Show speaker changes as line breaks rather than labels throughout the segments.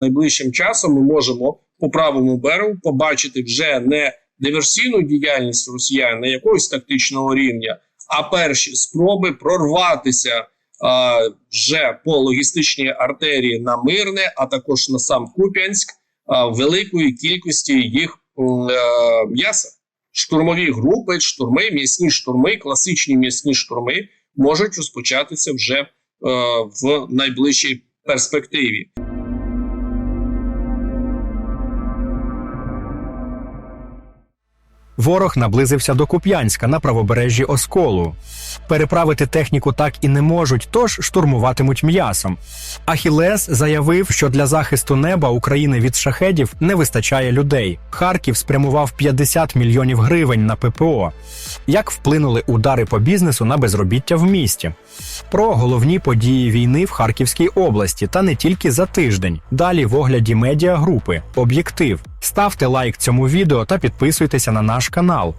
найближчим часом ми можемо по правому берегу побачити вже не диверсійну діяльність росіян на якогось тактичного рівня, а перші спроби прорватися а, вже по логістичній артерії на мирне, а також на сам Куп'янськ а, великої кількості їх е, м'яса. Штурмові групи, штурми, м'ясні штурми, класичні м'ясні штурми можуть розпочатися вже е, в найближчій перспективі.
Ворог наблизився до Куп'янська на правобережжі Осколу. Переправити техніку так і не можуть, тож штурмуватимуть м'ясом. Ахілес заявив, що для захисту неба України від шахедів не вистачає людей. Харків спрямував 50 мільйонів гривень на ППО. Як вплинули удари по бізнесу на безробіття в місті? Про головні події війни в Харківській області та не тільки за тиждень. Далі в огляді медіагрупи Об'єктив. Ставте лайк цьому відео та підписуйтеся на наш канал.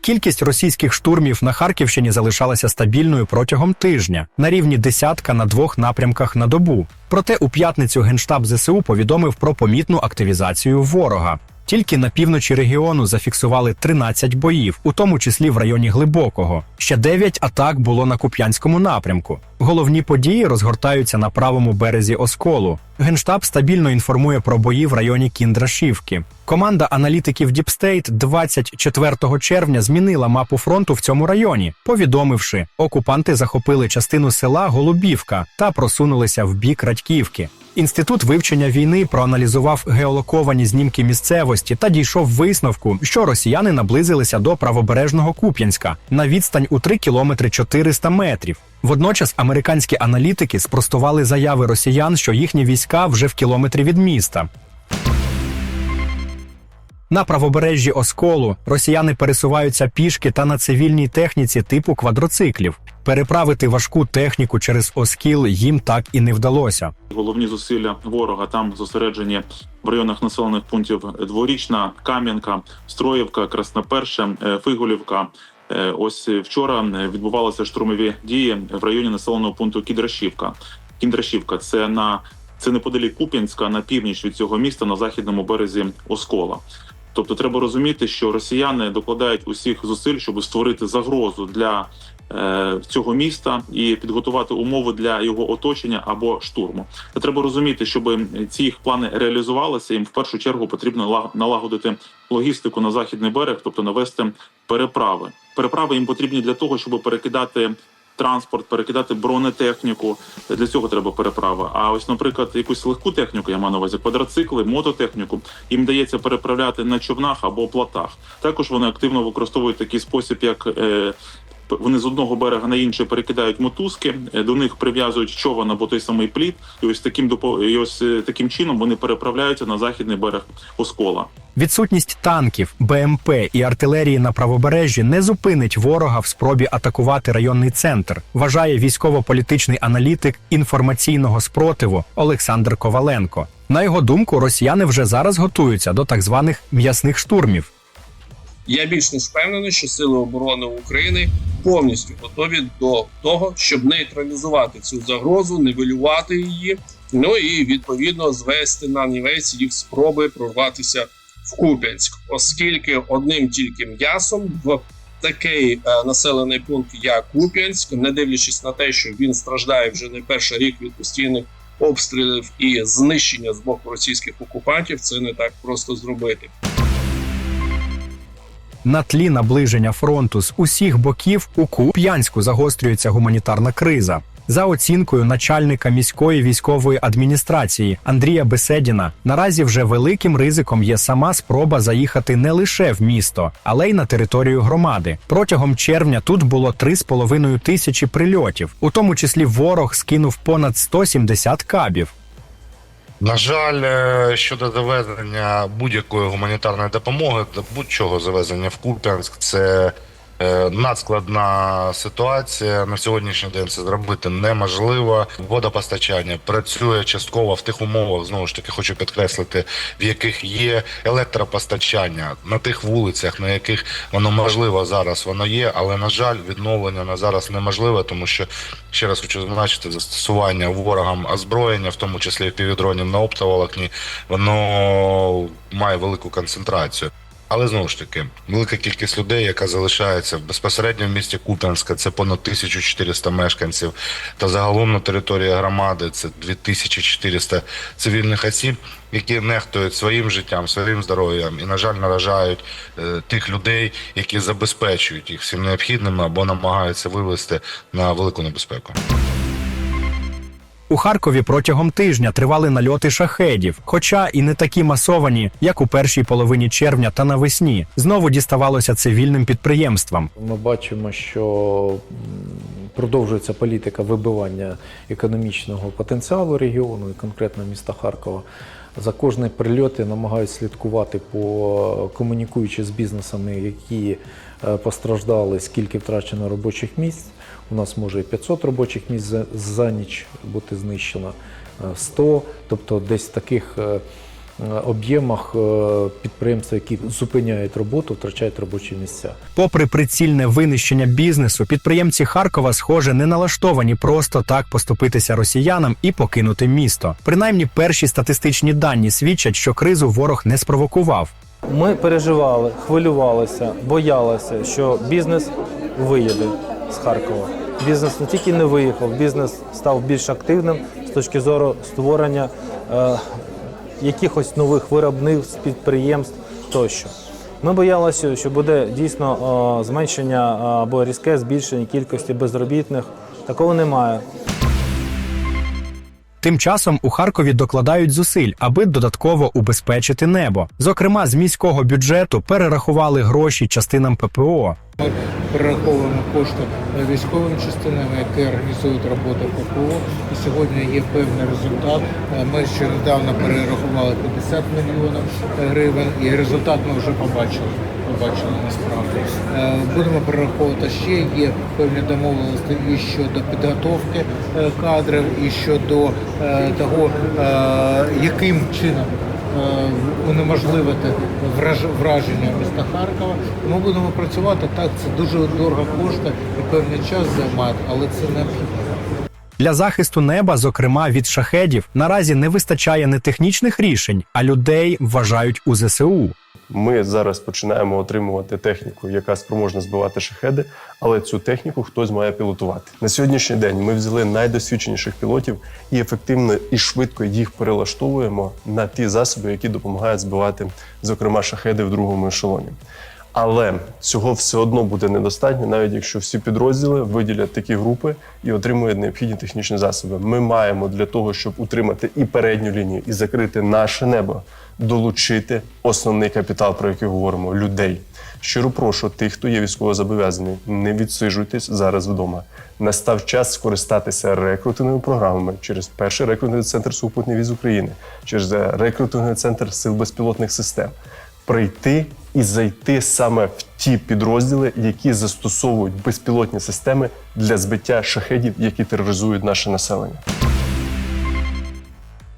Кількість російських штурмів на Харківщині залишалася стабільною протягом тижня на рівні десятка на двох напрямках на добу. Проте у п'ятницю генштаб ЗСУ повідомив про помітну активізацію ворога. Тільки на півночі регіону зафіксували 13 боїв, у тому числі в районі Глибокого. Ще 9 атак було на Куп'янському напрямку. Головні події розгортаються на правому березі Осколу. Генштаб стабільно інформує про бої в районі Кіндрашівки. Команда аналітиків Діпстейт 24 червня змінила мапу фронту в цьому районі, повідомивши, окупанти захопили частину села Голубівка та просунулися в бік Радьківки. Інститут вивчення війни проаналізував геолоковані знімки місцевості та дійшов висновку, що росіяни наблизилися до правобережного Куп'янська на відстань у 3 кілометри 400 метрів. Водночас американські аналітики спростували заяви росіян, що їхні війська вже в кілометрі від міста. На правобережжі Осколу росіяни пересуваються пішки та на цивільній техніці типу квадроциклів. Переправити важку техніку через Оскіл їм так і не вдалося.
Головні зусилля ворога там зосереджені в районах населених пунктів Дворічна, Кам'янка, Строївка, Красноперше, е, Фиголівка. Е, Ось вчора відбувалися штурмові дії в районі населеного пункту Кідрашівка. Кіндрашівка це на це неподалік Куп'янська на північ від цього міста на західному березі Оскола. Тобто, треба розуміти, що росіяни докладають усіх зусиль, щоб створити загрозу для е, цього міста і підготувати умови для його оточення або штурму. Та треба розуміти, щоб ці їх плани реалізувалися, їм в першу чергу потрібно налагодити логістику на західний берег, тобто навести переправи. Переправи їм потрібні для того, щоб перекидати. Транспорт, перекидати бронетехніку для цього треба переправа. А ось, наприклад, якусь легку техніку, я маю на увазі квадроцикли, мототехніку, їм дається переправляти на човнах або плотах. Також вони активно використовують такий спосіб, як е, вони з одного берега на інший перекидають мотузки, е, до них прив'язують човен або той самий плід, і ось таким і ось е, таким чином вони переправляються на західний берег Оскола.
Відсутність танків, БМП і артилерії на правобережжі не зупинить ворога в спробі атакувати районний центр, вважає військово-політичний аналітик інформаційного спротиву Олександр Коваленко. На його думку, росіяни вже зараз готуються до так званих м'ясних штурмів.
Я більш ніж впевнений, що сили оборони України повністю готові до того, щоб нейтралізувати цю загрозу, нивелювати її. Ну і відповідно звести на нівець їх спроби прорватися в Куп'янськ, оскільки одним тільки м'ясом в такий е, населений пункт, як Куп'янськ, не дивлячись на те, що він страждає вже не перший рік від постійних обстрілів і знищення з боку російських окупантів, це не так просто зробити.
На тлі наближення фронту з усіх боків у Куп'янську загострюється гуманітарна криза. За оцінкою начальника міської військової адміністрації Андрія Беседіна, наразі вже великим ризиком є сама спроба заїхати не лише в місто, але й на територію громади. Протягом червня тут було 3,5 тисячі прильотів, у тому числі ворог скинув понад 170 кабів.
На жаль, е, щодо завезення будь-якої гуманітарної допомоги, будь-чого завезення в Куп'янськ, це Надскладна ситуація на сьогоднішній день це зробити неможливо. Водопостачання працює частково в тих умовах. Знову ж таки, хочу підкреслити, в яких є електропостачання на тих вулицях, на яких воно можливо зараз воно є, але на жаль, відновлення на зараз неможливе, тому що ще раз хочу зазначити застосування ворогам озброєння, в тому числі півдронів на оптоволокні, воно має велику концентрацію. Але знову ж таки, велика кількість людей, яка залишається безпосередньо в місті Куп'янська, це понад 1400 мешканців. Та загалом на території громади це 2400 цивільних осіб, які нехтують своїм життям, своїм здоров'ям і, на жаль, наражають е, тих людей, які забезпечують їх всім необхідним або намагаються вивести на велику небезпеку.
У Харкові протягом тижня тривали нальоти шахедів, хоча і не такі масовані, як у першій половині червня та навесні. Знову діставалося цивільним підприємствам.
Ми бачимо, що продовжується політика вибивання економічного потенціалу регіону, і конкретно міста Харкова. За кожний прильот я намагаюся слідкувати по комунікуючи з бізнесами, які постраждали, скільки втрачено робочих місць. У нас може і 500 робочих місць за, за ніч бути знищено, е, 100, тобто десь в таких е, е, об'ємах е, підприємства, які зупиняють роботу, втрачають робочі місця.
Попри прицільне винищення бізнесу, підприємці Харкова, схоже, не налаштовані просто так поступитися росіянам і покинути місто. Принаймні, перші статистичні дані свідчать, що кризу ворог не спровокував.
Ми переживали, хвилювалися, боялися, що бізнес виїде з Харкова. Бізнес не тільки не виїхав, бізнес став більш активним з точки зору створення е, якихось нових виробництв, підприємств тощо. Ми боялися, що буде дійсно е, зменшення е, або різке збільшення кількості безробітних. Такого немає.
Тим часом у Харкові докладають зусиль, аби додатково убезпечити небо. Зокрема, з міського бюджету перерахували гроші частинам ППО.
Ми перераховуємо кошти військовим частинам, які організують роботу ППО. І сьогодні є певний результат. Ми ще недавно перерахували 50 мільйонів гривень, і результат ми вже побачили. Побачили насправді. Е, Будемо перераховувати ще. Є певні домовленості і щодо підготовки е, кадрів, і щодо е, того, яким чином унеможливити враж- враження міста Харкова. Ми будемо працювати так. Це дуже дорого коштує і певний час займає, але це необхідно.
Для захисту неба, зокрема від шахедів, наразі не вистачає не технічних рішень, а людей вважають у ЗСУ.
Ми зараз починаємо отримувати техніку, яка спроможна збивати шахеди, але цю техніку хтось має пілотувати. На сьогоднішній день ми взяли найдосвідченіших пілотів і ефективно і швидко їх перелаштовуємо на ті засоби, які допомагають збивати, зокрема, шахеди в другому ешелоні. Але цього все одно буде недостатньо, навіть якщо всі підрозділи виділять такі групи і отримують необхідні технічні засоби. Ми маємо для того, щоб утримати і передню лінію, і закрити наше небо, долучити основний капітал, про який говоримо людей. Щиро прошу тих, хто є військовозобов'язаний, не відсиджуйтесь зараз вдома. Настав час скористатися рекрутинговими програмами через перший рекрутинговий центр сухопутний віз України, через рекрутинговий центр сил безпілотних систем прийти і зайти саме в ті підрозділи, які застосовують безпілотні системи для збиття шахедів, які тероризують наше населення.